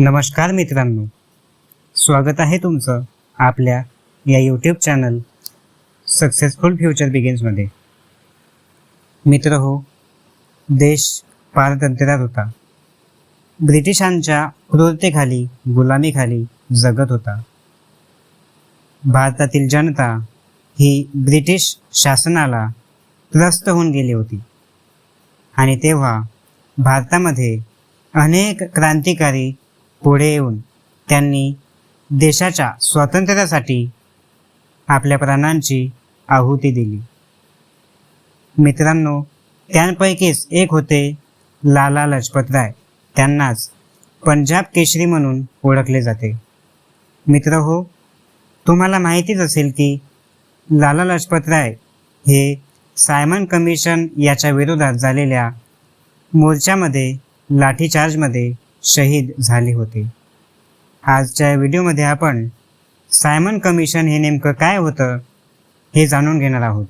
नमस्कार मित्रांनो. स्वागत आहे तुमचं आपल्या या यूट्यूब चॅनल सक्सेसफुल फ्युचर बिगिन्समध्ये मित्र हो देश पारतंत्र्यात होता. ब्रिटिशांच्या क्रूरतेखाली गुलामीखाली जगत होता. भारतातील जनता ही ब्रिटिश शासनाला त्रस्त होऊन गेली होती. आणि तेव्हा भारतामध्ये अनेक क्रांतिकारी पुढे येऊन त्यांनी देशाच्या स्वातंत्र्यासाठी आपल्या प्राणांची आहुती दिली. मित्रांनो त्यांपैकीच एक होते लाला लजपतराय. त्यांनाच पंजाब केशरी म्हणून ओळखले जाते. मित्र हो तुम्हाला माहितीच असेल की लाला लजपतराय हे सायमन कमिशन याच्या विरोधात झालेल्या मोर्चामध्ये लाठीचार्जमध्ये शहीद झाले होते. आजच्या व्हिडिओमध्ये आपण सायमन कमिशन हे नेमकं काय होतं हे जाणून घेणार आहोत.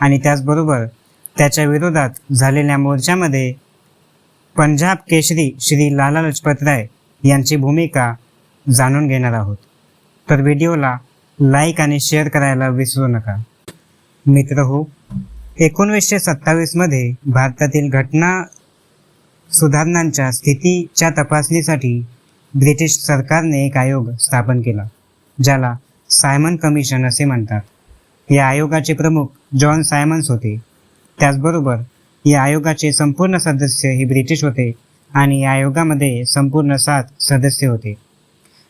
आणि त्याचबरोबर त्याच्या विरोधात झालेल्या मोर्चामध्ये पंजाब केशरी श्री लाला लजपतराय यांची भूमिका जाणून घेणार आहोत. तर व्हिडिओला लाईक आणि शेअर करायला विसरू नका. मित्र हो एकोणीसशे सत्तावीसमध्ये भारतातील घटना सुधारणांच्या स्थितीच्या तपासणीसाठी ब्रिटिश सरकारने एक आयोग स्थापन केला ज्याला सायमन कमिशन असे म्हणतात. या आयोगाचे प्रमुख जॉन सायमन्स होते. त्याचबरोबर या आयोगाचे संपूर्ण सदस्य हे ब्रिटिश होते आणि या आयोगामध्ये संपूर्ण सात सदस्य होते.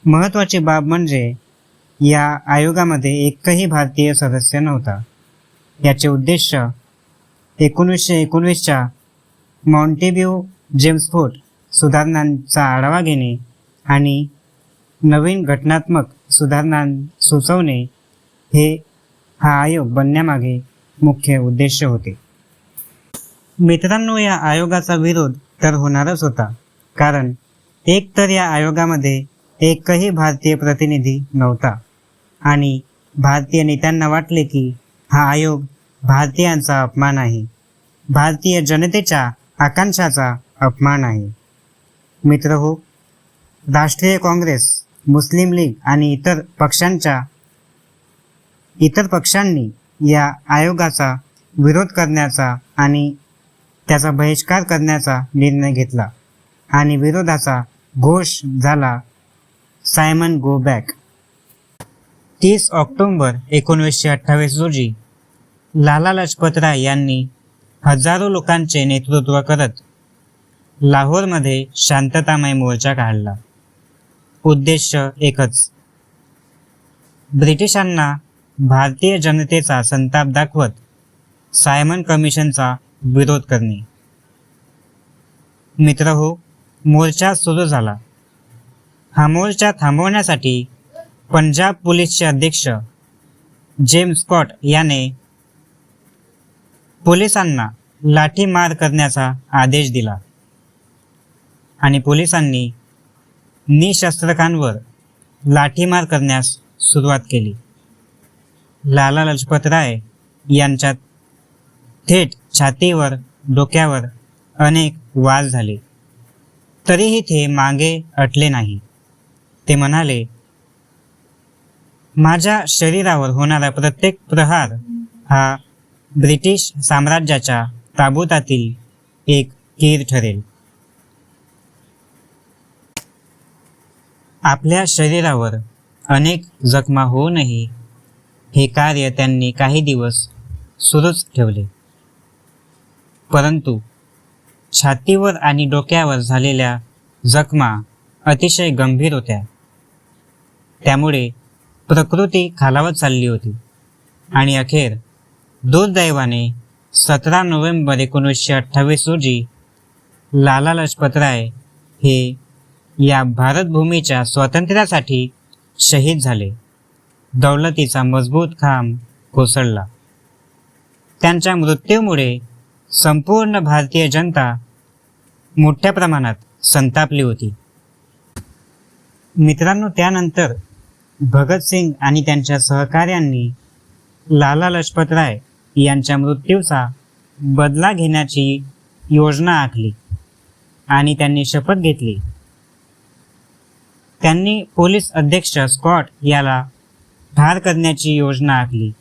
महत्त्वाची बाब म्हणजे या आयोगामध्ये एकही भारतीय सदस्य नव्हता. याचे उद्देश एकोणीसशे एकोणवीसच्या मॉन्टेब्यू जेम्स फोर्ट सुधारणांचा आढावा घेणे आणि नवीन घटनात्मक सुधारणा सुचवणे हे हा आयोग बनण्यामागे मुख्य उद्देश होते. मित्रांनो या आयोगाचा विरोध तर होणारच होता कारण एक तर या आयोगामध्ये एकही भारतीय प्रतिनिधी नव्हता आणि भारतीय नेत्यांना वाटले की हा आयोग भारतीयांचा अपमान आहे. भारतीय जनतेच्या आकांक्षाचा अपमान आहे. मित्र हो राष्ट्रीय काँग्रेस मुस्लिम लीग आणि इतर पक्षांच्या इतर पक्षांनी या आयोगाचा विरोध करण्याचा आणि त्याचा बहिष्कार करण्याचा निर्णय घेतला आणि विरोधाचा घोष झाला सायमन गो बॅक. तीस ऑक्टोंबर एकोणीसशे अठ्ठावीस रोजी लाला लजपतराय यांनी हजारो लोकांचे नेतृत्व करत लाहोरमध्ये शांततामय मोर्चा काढला. उद्देश एकच. ब्रिटिशांना भारतीय जनतेचा संताप दाखवत सायमन कमिशनचा विरोध करणे. मित्र हो मोर्चा सुरू झाला. हा मोर्चा थांबवण्यासाठी पंजाब पोलीसचे अध्यक्ष जेम्स स्कॉट याने पोलिसांना लाठीमार करण्याचा आदेश दिला. आणि पोलिसांनी निशस्त्रकांवर लाठीमार करण्यास सुरुवात केली. लाला लजपतराय यांच्यात थेट छातीवर डोक्यावर अनेक वार झाले. तरीही ते मागे अटले नाही. ते म्हणाले माझ्या शरीरावर होणारा प्रत्येक प्रहार हा ब्रिटिश साम्राज्याच्या ताबुतातील एक कीर ठरेल. आपल्या शरीरावर अनेक जखमा होऊनही हे कार्य त्यांनी काही दिवस सुरूच ठेवले. परंतु छातीवर आणि डोक्यावर झालेल्या जखमा अतिशय गंभीर होत्या. त्यामुळे प्रकृती खालावत चालली होती. आणि अखेर दुर्दैवाने सतरा नोव्हेंबर एकोणीसशे अठ्ठावीस रोजी लाला लजपतराय हे या भारतभूमीच्या स्वातंत्र्यासाठी शहीद झाले. दौलतीचा मजबूत खांब कोसळला. त्यांच्या मृत्यूमुळे संपूर्ण भारतीय जनता मोठ्या प्रमाणात संतापली होती. मित्रांनो त्यानंतर भगतसिंग आणि त्यांच्या सहकाऱ्यांनी लाला लजपतराय यांच्या मृत्यूचा बदला घेण्याची योजना आखली आणि त्यांनी शपथ घेतली. त्यांनी पोलीस अध्यक्ष स्कॉट याला ठार करण्याची योजना आखली.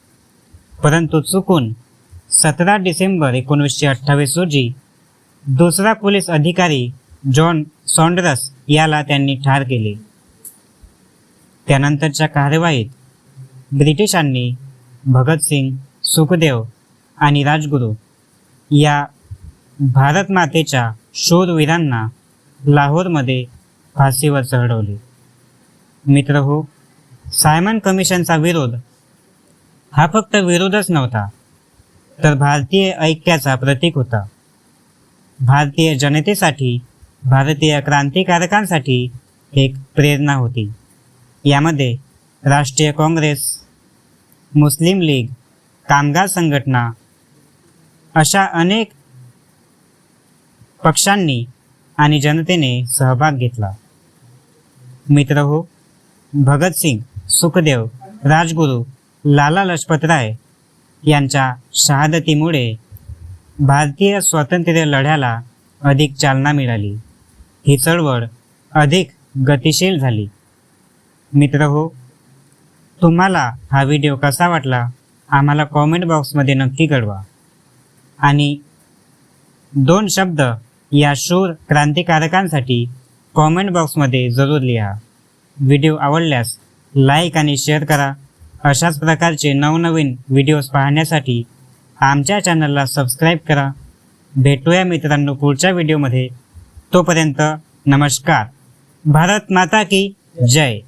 परंतु चुकून सतरा डिसेंबर एकोणीसशे अठ्ठावीस रोजी दुसरा पोलीस अधिकारी जॉन सॉन्डरस याला त्यांनी ठार केले. त्यानंतरच्या कारवाईत ब्रिटिशांनी भगतसिंग सुखदेव आणि राजगुरू या भारत मातेच्या शूरवीरांना लाहोरमध्ये फाशीवर चढवले. मित्र हो सायमन कमिशनचा विरोध. हा फक्त विरोधच नव्हता तर भारतीय ऐक्याचा प्रतीक होता. भारतीय जनतेसाठी भारतीय क्रांतिकारकांसाठी एक प्रेरणा होती. यामध्ये राष्ट्रीय काँग्रेस मुस्लिम लीग कामगार संघटना अशा अनेक पक्षांनी आणि जनतेने सहभाग घेतला. मित्र हो भगतसिंग सुखदेव राजगुरू लाला लजपतराय यांच्या शहादतीमुळे भारतीय स्वातंत्र्य लढ्याला अधिक चालना मिळाली. ही चळवळ अधिक गतिशील झाली. मित्र हो तुम्हाला हा व्हिडिओ कसा वाटला? आम्हाला कॉमेंट बॉक्समध्ये नक्की कळवा. आणि दोन शब्द या शूर क्रांतिकारकांसाठी कॉमेंट बॉक्समध्ये जरूर लिहा. व्हिडिओ आवडल्यास लाईक आणि शेअर करा. अशाच प्रकारचे नवनवीन व्हिडिओज पाहण्यासाठी आमच्या चॅनलला सबस्क्राईब करा. भेटूया मित्रांनो पुढच्या व्हिडिओमध्ये. तोपर्यंत नमस्कार. भारत माता की जय.